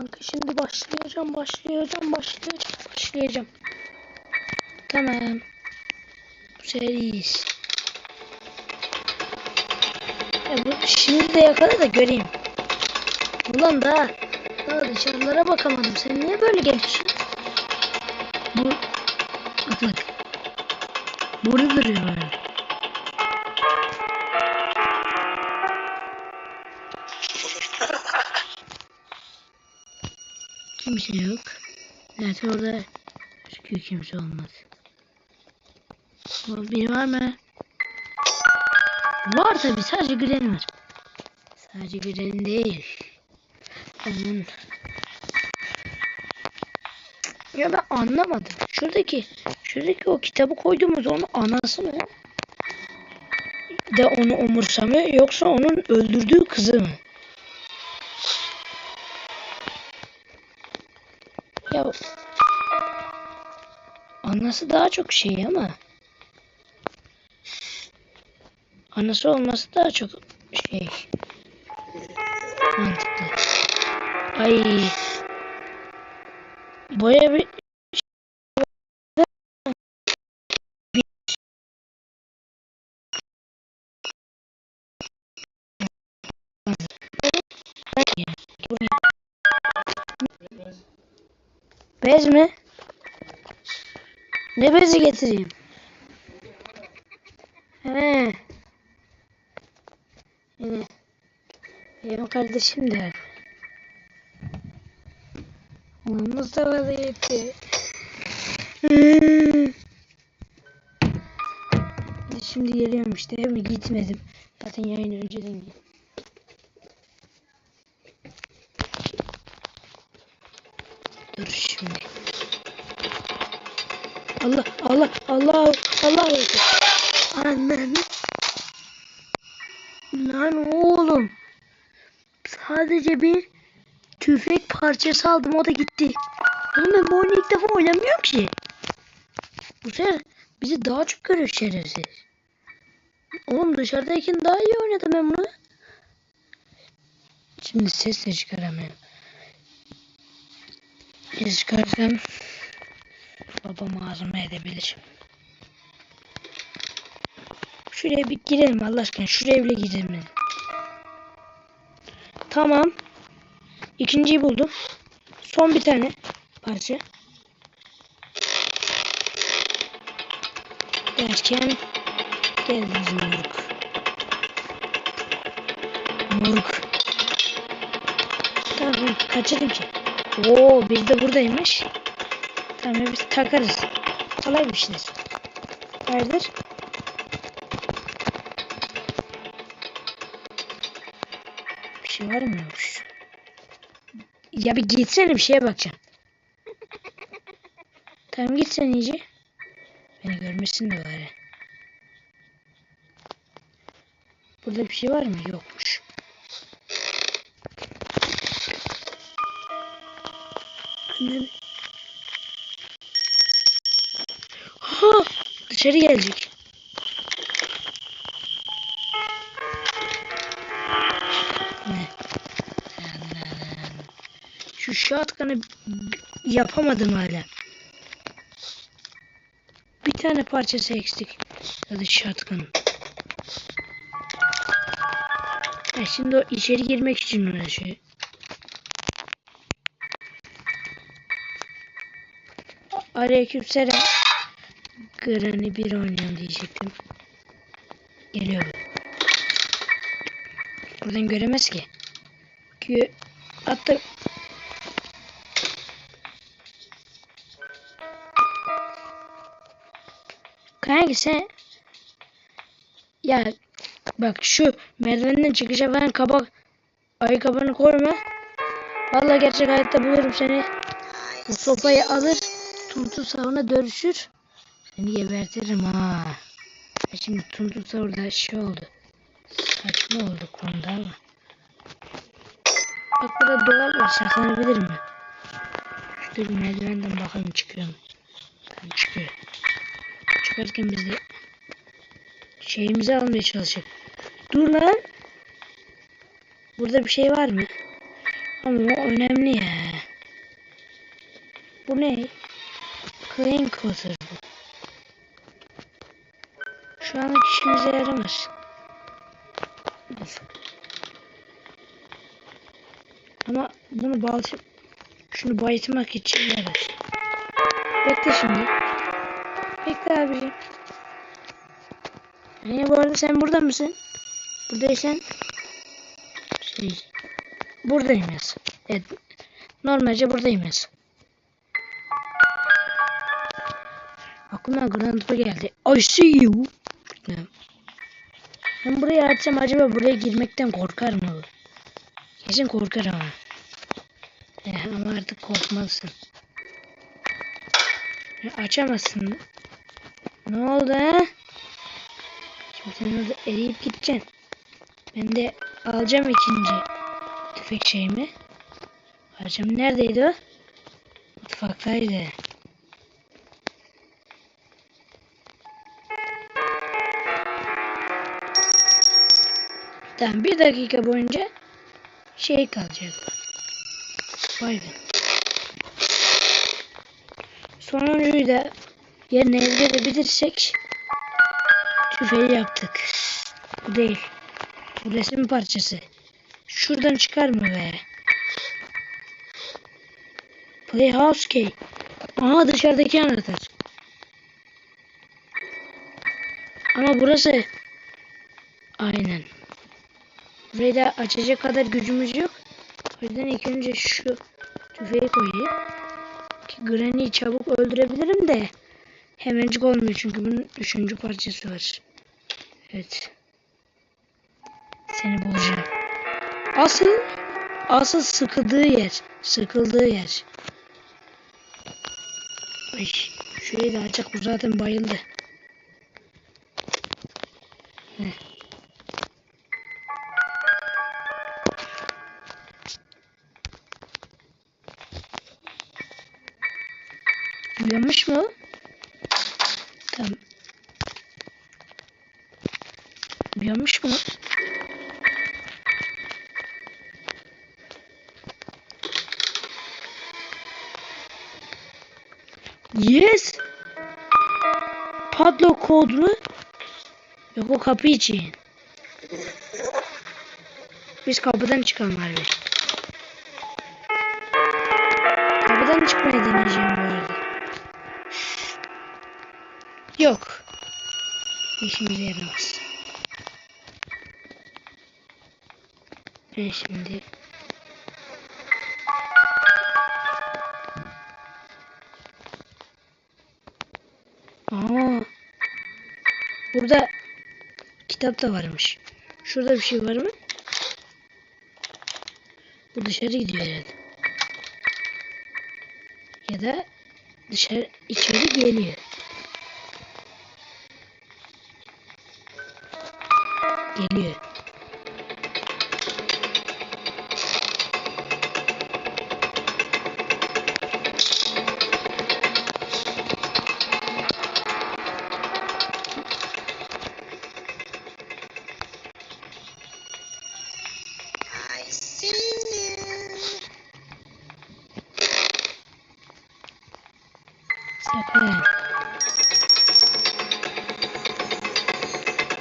Kanka şimdi başlayacağım, başlayacağım, başlayacağım, başlayacağım. Tamam. Bu sefer iyiyiz. Ya bu, şimdi de yakala da göreyim. Ulan daha, daha dışarılara bakamadım. Sen niye böyle geçiyorsun? Bu, bak bak. Burada duruyor. Kimse yok. Zaten orada çünkü kimse olmaz. Biri var mı? Var tabi sadece Gren var. Sadece Gren değil. Onun... Ya ben anlamadım. Şuradaki şuradaki o kitabı koyduğumuz onun anası mı? De onu umursamıyor yoksa onun öldürdüğü kızı mı? Ya. Anası daha çok şey ama. Anası olması daha çok şey. Mantıklı. Ay. Boya bir Bez mi? Ne bezi getireyim? He. Yine. Benim kardeşim der. Ulan Mustafa da. Hmm. Şimdi geliyorum işte mi gitmedim. Zaten yayın önceden gittim. Dur şimdi. Allah Allah Allah Allah Annem. Lan oğlum. Sadece bir tüfek parçası aldım o da gitti. Oğlum ben bu oyunu ilk defa oynamıyorum ki. Bu sefer bizi daha çok görüyor şerefsiz. Oğlum dışarıdayken daha iyi oynadım ben bunu. Şimdi ses de çıkaramıyorum. Ses çıkarsam babam ağzıma edebilir. Şuraya bir girelim Allah aşkına. Şuraya bile girelim. Tamam. İkinciyi buldum. Son bir tane parça. Derken geldiniz moruk. Moruk. Tamam kaçırdım ki. Oo bir de buradaymış. Tamam biz takarız. Kolaymışız. Hayırdır? Şey var mı yokmuş? Ya bir gitsene bir şeye bakacağım. Tamam git sen iyice. Beni görmesin de bari. Burada bir şey var mı? Yokmuş. Ha! Dışarı gelecek. Şu shotgun'ı yapamadım hala. Bir tane parçası eksik. Ya da shotgun. Ya şimdi o içeri girmek için uğraşıyor. Aleykümselam. Granny bir oynuyorum diyecektim. Geliyor. Buradan göremez ki. Hatta Sen ya bak şu merdivenden çıkışa ben kabak ayakkabını koyma. Vallahi gerçek hayatta bulurum seni. Bu sopayı alır. Tuntu savuna dönüşür. Seni gebertirim ha. Şimdi Tuntu savurda şey oldu. Saçma oldu konuda ama. Bak burada dolap var saklanabilir mi? Şurada bir merdivenden bakalım çıkıyor mu? Çıkıyor. Çıkarken biz şeyimizi almaya çalışacak. Dur lan. Burada bir şey var mı? Ama o önemli ya. Bu ne? Clean Cutter bu. Şu anlık işimize yaramaz. Ama bunu baltı şunu bayatmak için yarar. Bekle şimdi. Bekle abicim. Ee, bu arada sen burada mısın? Buradaysan şey buradayım yaz. Evet. Normalce buradayım yaz. Aklıma Grand Tour geldi. I see you. Ben burayı açsam acaba buraya girmekten korkar mı? Kesin korkar ama. Eh, ama artık korkmalısın. Ya açamazsın. Ne oldu ha? Şimdi sen orada eriyip gideceksin. Ben de alacağım ikinci tüfek şeyimi. Alacağım. Neredeydi o? Mutfaktaydı. Tamam bir dakika boyunca şey kalacak. Vay be. Sonuncuyu da yerine elde edebilirsek tüfeği yaptık. Bu değil. Bu resim parçası. Şuradan çıkar mı be? Playhouse key. Aha dışarıdaki anahtar. Ama burası aynen. Burayı da açacak kadar gücümüz yok. O yüzden ilk önce şu tüfeği koyayım. Ki Granny'yi çabuk öldürebilirim de hemencik olmuyor çünkü bunun üçüncü parçası var. Evet. Seni bulacağım. Asıl asıl sıkıldığı yer. Sıkıldığı yer. Ay, şurayı da açacak bu zaten bayıldı. Tamam. Uyanmış mı? Yes. Padlock kodlu. Yok o kapı için. Biz kapıdan çıkalım abi. İşimize yaramaz. Ben şimdi Aa, burada kitap da varmış. Şurada bir şey var mı? Bu dışarı gidiyor herhalde. Ya da dışarı içeri geliyor. Geliyor. I see you.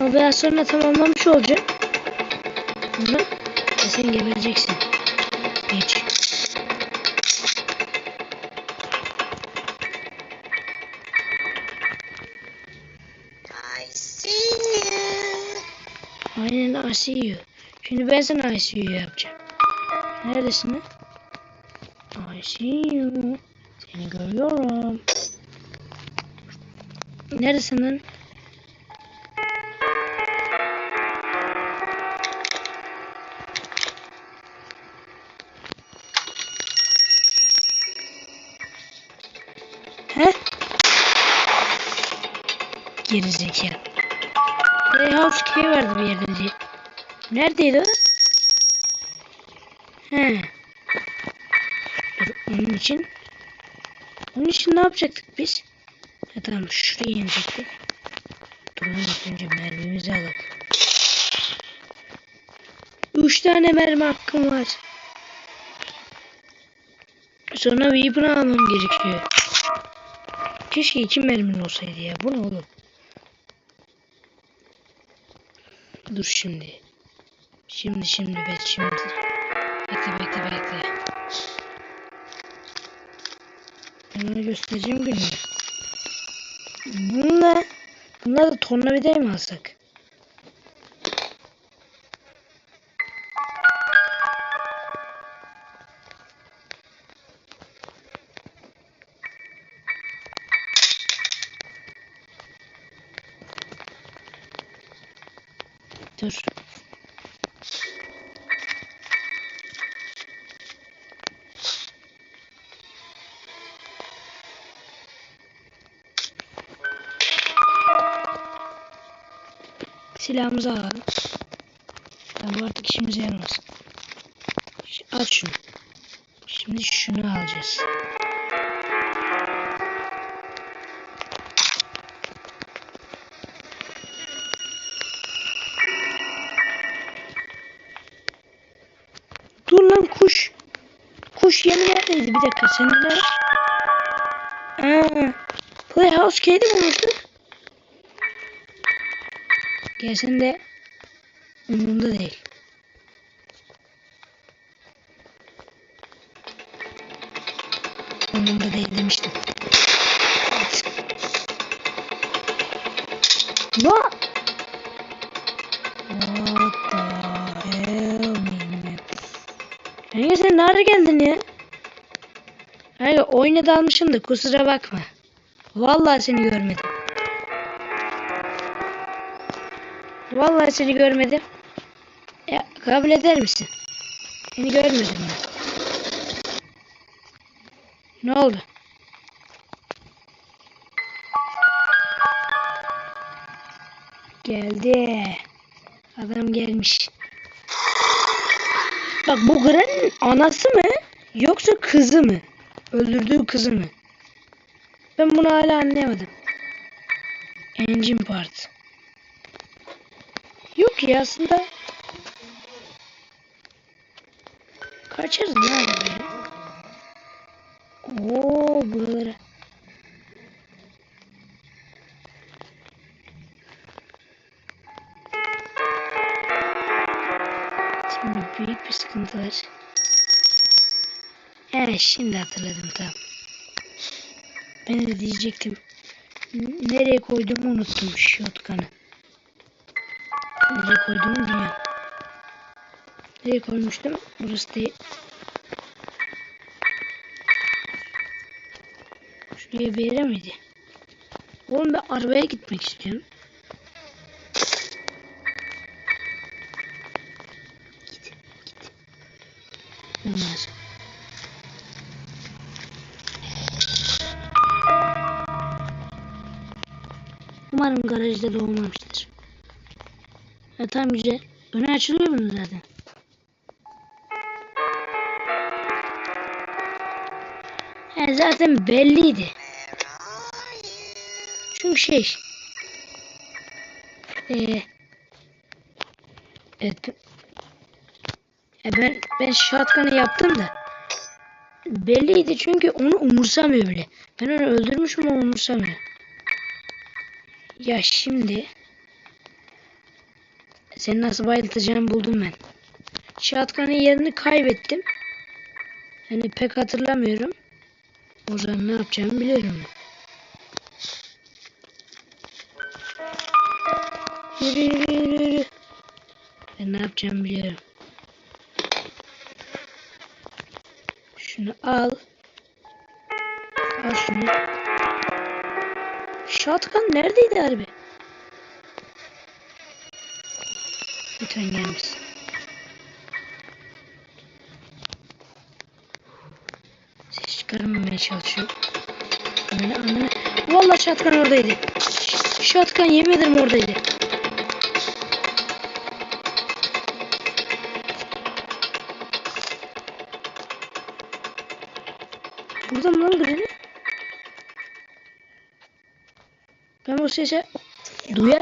Operasyonu tamamlamış olacağım. Bunu ve sen gebereceksin. Geç. I see you. Aynen ICU. Şimdi ben sana ICU yapacağım. Neredesin lan? ICU. Seni görüyorum. Neredesin lan? Gerizekalı. Playhouse key vardı bir yerde diye. Neredeydi o? He. Dur onun için. Onun için ne yapacaktık biz? Ha tamam şuraya inecektik. Dur onu ilk önce mermimizi alalım. Üç tane mermi hakkım var. Sonra weapon almam gerekiyor. Keşke iki mermin olsaydı ya. Bu ne oğlum? Dur şimdi. Şimdi şimdi be şimdi. Bekle bekle bekle. Ben onu göstereceğim günü. Bununla bunlar da tornavidayı mı alsak? Silahımızı alalım. Tamam bu artık işimize yaramaz. Aç şunu. Şimdi şunu alacağız. Dur lan kuş. Kuş yeni neredeydi? Bir dakika sen de Aa, Playhouse kedi mi Gelsin de umurumda değil. Umurumda değil demiştim. What? What the hell man? Kanka sen nerede geldin ya? Kanka oyuna dalmışım da kusura bakma. Vallahi seni görmedim. Vallahi seni görmedim. Ya kabul eder misin? Seni görmedim ben. Ne oldu? Geldi. Adam gelmiş. Bak bu Granny'nin anası mı? Yoksa kızı mı? Öldürdüğü kızı mı? Ben bunu hala anlayamadım. Engine part. Yok ya aslında. Kaçarız ne böyle? Oo buralara. Şimdi büyük bir sıkıntı var. He şimdi hatırladım tamam. Ben de diyecektim. Nereye koyduğumu unuttum shotgun'ı. Nereye koyduğumu bilmiyorum. Nereye koymuştum? Burası değil. Şuraya bir yere miydi? Oğlum ben arabaya gitmek istiyorum. Git, git. Olmaz. Umarım garajda da Ya tamam güzel. Öne açılıyor bunun zaten. He zaten belliydi. Çünkü şey. Eee. Evet. E ben ben shotgun'ı yaptım da. Belliydi çünkü onu umursamıyor bile. Ben onu öldürmüşüm ama umursamıyor. Ya şimdi seni nasıl bayıltacağımı buldum ben. Shotgun'ın yerini kaybettim. Hani pek hatırlamıyorum. O zaman ne yapacağımı biliyorum. Yürü yürü yürü. Ben ne yapacağımı biliyorum. Şunu al. Al şunu. Shotgun neredeydi harbi? Lütfen gelmesin. Ses çıkarmamaya çalışıyor. Ananı ananı. Vallahi shotgun oradaydı. Ş- Shotgun yemin ederim oradaydı. Burada mı lan Granny? Ben o sesi duyar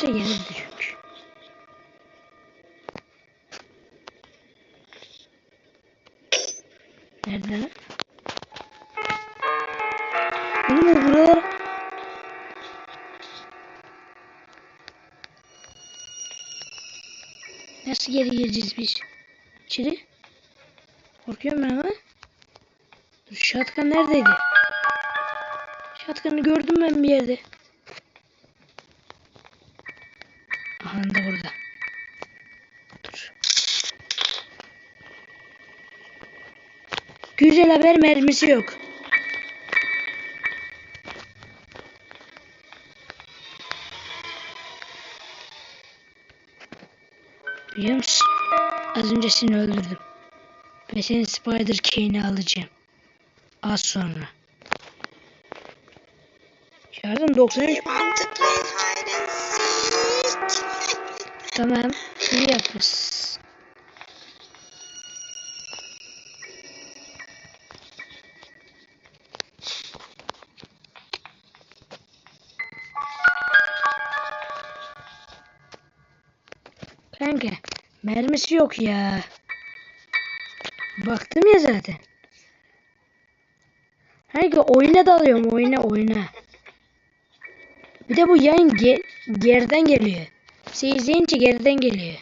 Şey Yoksa yeri büyük. Nerede lan? Oğlum buralar Nasıl geri gireceğiz biz? İçeri? Korkuyorum ben ama. Dur şatkan neredeydi? Şatkanı gördüm ben bir yerde. Aha da burada. Dur. Güzel haber mermisi yok. Biliyor musun? Az önce seni öldürdüm. Ve senin Spider Kane'i alacağım. Az sonra. Yardım 93. Want Tamam. İyi yapmışsın. Kanka mermisi yok ya. Baktım ya zaten. Kanka oyuna dalıyorum oyuna oyuna. Bir de bu yayın ge- geriden geliyor. İzleyince geriden geliyor.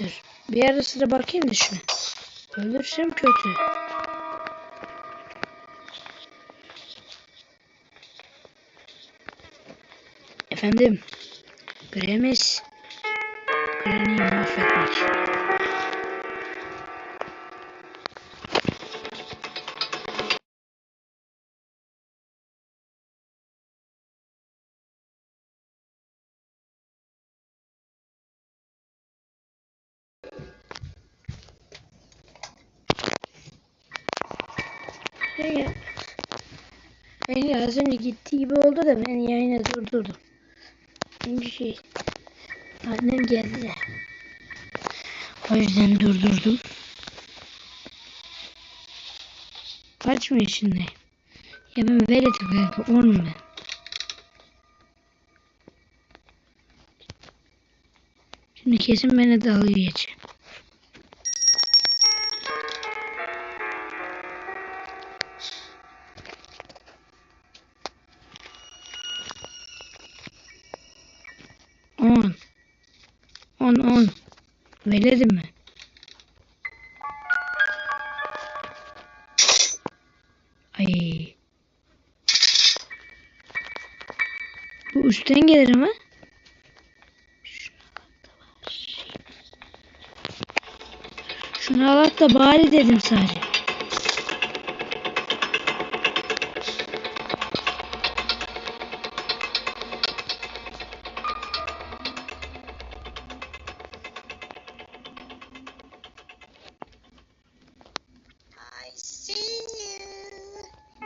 Dur. Bir ara sıra bakayım da şuna. Ölürsem kötü. Efendim. Gremiz. Granny'i mahvetmek. Ya, yani az önce gittiği gibi oldu da ben yayına durdurdum. Çünkü şey annem geldi. O yüzden durdurdum. Kaç mı yaşındayım? Ya ben veletim kanka onun ben. Şimdi kesin beni dalga geçecek. Veledim mi? Ay. Bu üstten gelir ama. Şuna bak da bari dedim sadece.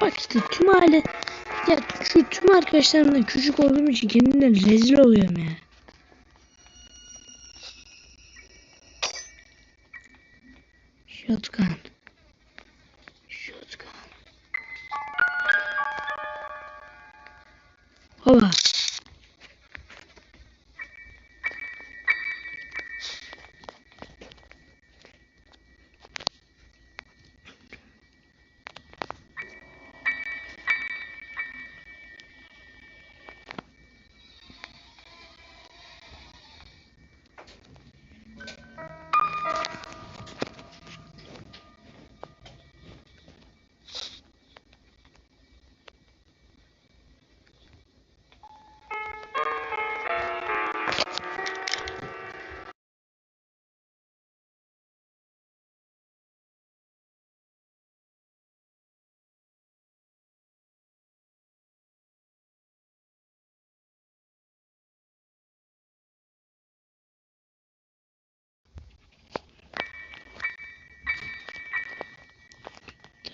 Bak işte tüm aile ya şu tüm arkadaşlarımdan küçük olduğum için kendimden rezil oluyorum ya.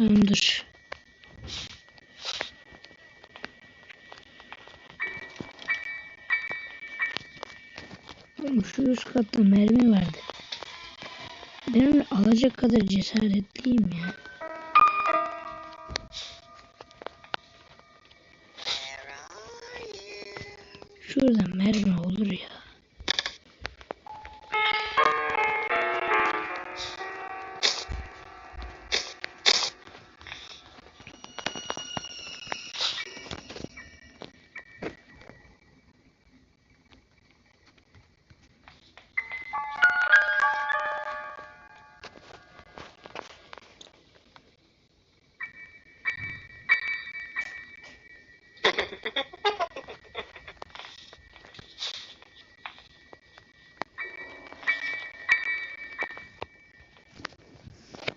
Tamam dur. Oğlum şu üst katta mermi vardı. Benim alacak kadar cesaretliyim ya. Şurada mermi olur ya.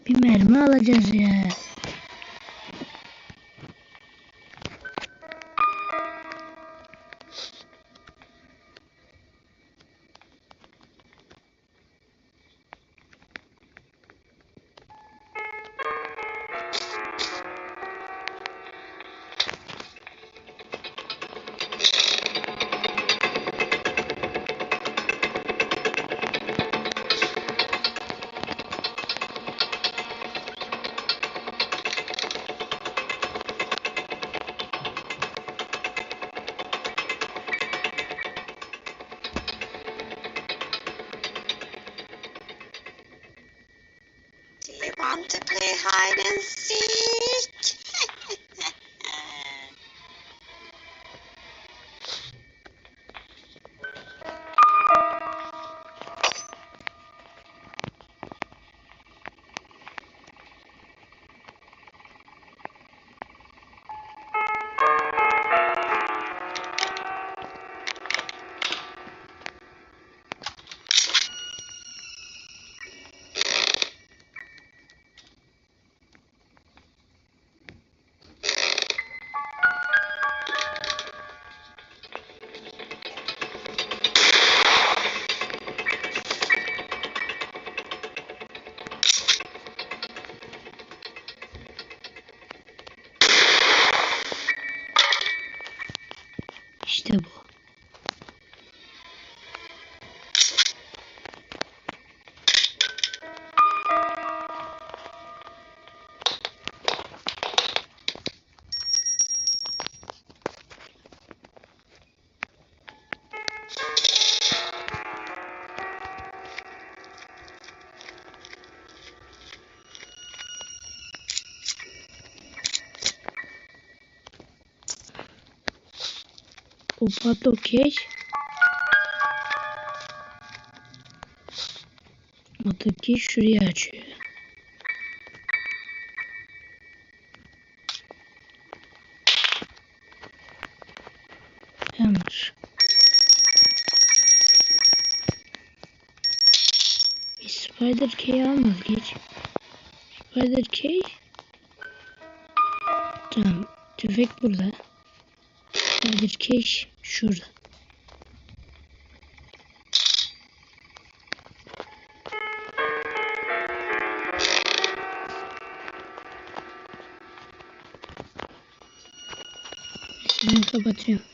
Bir mermi alacağız ya. To play hide and seek? O pat okey. Ataki şurayı açıyor. Tamamdır. Bir Spider Key almadık hiç. Spider Key. Tamam. Tüfek burada. Spider Key şurada. Ben kapatıyorum.